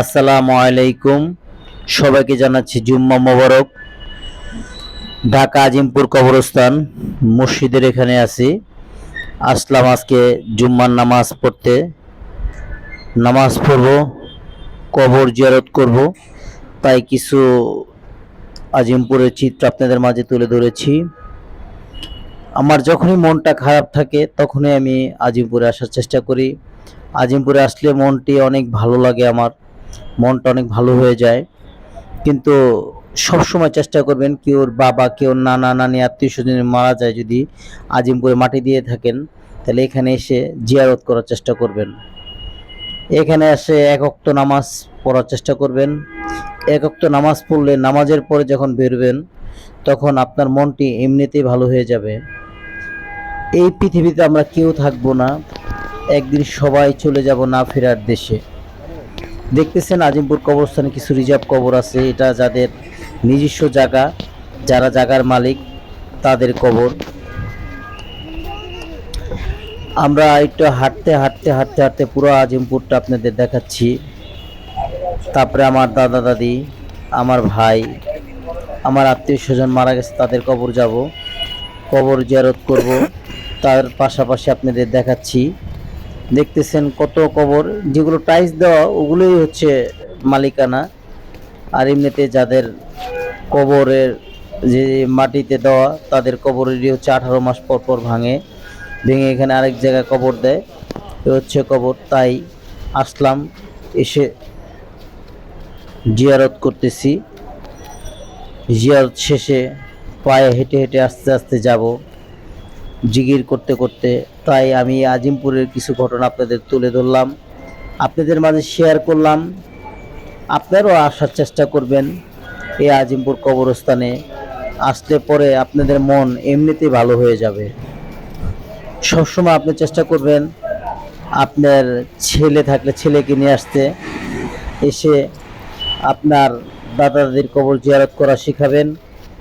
আসসালামু আলাইকুম। সবাইকে জানাচ্ছি জুম্মা মোবারক। ঢাকা আজিমপুর কবরস্থান, মসজিদের এখানে আছি। আসলাম আজকে জুম্মার নামাজ পড়তে। নামাজ পড়ব, কবর জিয়ারত করব। তাই কিছু আজিমপুরের চিত্র আপনাদের মাঝে তুলে ধরেছি। আমার যখনই মনটা খারাপ থাকে, তখনই আমি আজিমপুরে আসার চেষ্টা করি। আজিমপুরে আসলে মনটি অনেক ভালো লাগে আমার। মনটা অনেক ভালো হয়ে যায়। কিন্তু সব সময় চেষ্টা করবেন কেউর বাবা কেউ নানা, নানি, আত্মীয় স্বজন মারা যায় যদি আজিমপুরে মাটি দিয়ে থাকেন, তাহলে এখানে এসে জিয়ারত করার চেষ্টা করবেন। এখানে এসে এক অক্ত নামাজ পড়ার চেষ্টা করবেন। এক অক্ত নামাজ পড়লে নামাজের পরে যখন বেরোবেন, তখন আপনার মনটি এমনিতেই ভালো হয়ে যাবে। এই পৃথিবীতে আমরা কেউ থাকব না, একদিন সবাই চলে যাব না ফেরার দেশে। দেখতেছেন আজিমপুর কবরস্থানে কিছু রিজার্ভ কবর আছে। এটা যাদের নিজস্ব জায়গা, যারা জায়গার মালিক, তাদের কবর। আমরা একটু হাঁটতে হাঁটতে হাঁটতে হাঁটতে পুরো আজিমপুরটা আপনাদের দেখাচ্ছি। তারপরে আমার দাদা, দাদি, আমার ভাই, আমার আত্মীয় স্বজন মারা গেছে, তাদের কবর যাব। কবর জিয়ারত করব। তার পাশাপাশি আপনাদের দেখাচ্ছি। দেখতেছেন কত কবর, যেগুলো টাইলস দেওয়া, ওগুলোই হচ্ছে মালিকানা। আর এমনিতে যাদের কবরের যে মাটিতে দেওয়া, তাদের কবরেরই হচ্ছে আঠারো মাস পর পর ভাঙে। ভেঙে এখানে আরেক জায়গায় কবর দেয়। এ হচ্ছে কবর, তাই আসলাম, এসে জিয়ারত করতেছি। জিয়ারত শেষে পায়ে হেঁটে হেঁটে আস্তে আস্তে যাব। জিগির করতে করতে। তাই আমি আজিমপুরের কিছু ঘটনা আপনাদের তুলে ধরলাম। আপনাদের মাঝে শেয়ার করলাম। আপনারাও আসার চেষ্টা করবেন এই আজিমপুর কবরস্থানে। আসলে পরে আপনাদের মন এমনিতেই ভালো হয়ে যাবে। সবসময় আপনি চেষ্টা করবেন আপনার ছেলে থাকলে ছেলেকে নিয়ে আসতে। এসে আপনার দাদা দাদির কবর জিয়ারত করা শিখাবেন।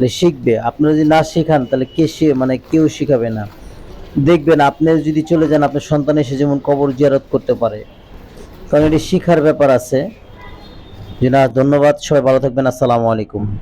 শিখবে। আপনারা যদি না শেখান, তাহলে কে মানে কেউ শিখাবে না। দেখবেন আপনি যদি চলে যান, আপনার সন্তান এসে যেমন কবর জিয়ারত করতে পারে। কারণ এটি শিখার ব্যাপার আছে। যে না, ধন্যবাদ। সবাই ভালো থাকবেন। আসসালামু আলাইকুম।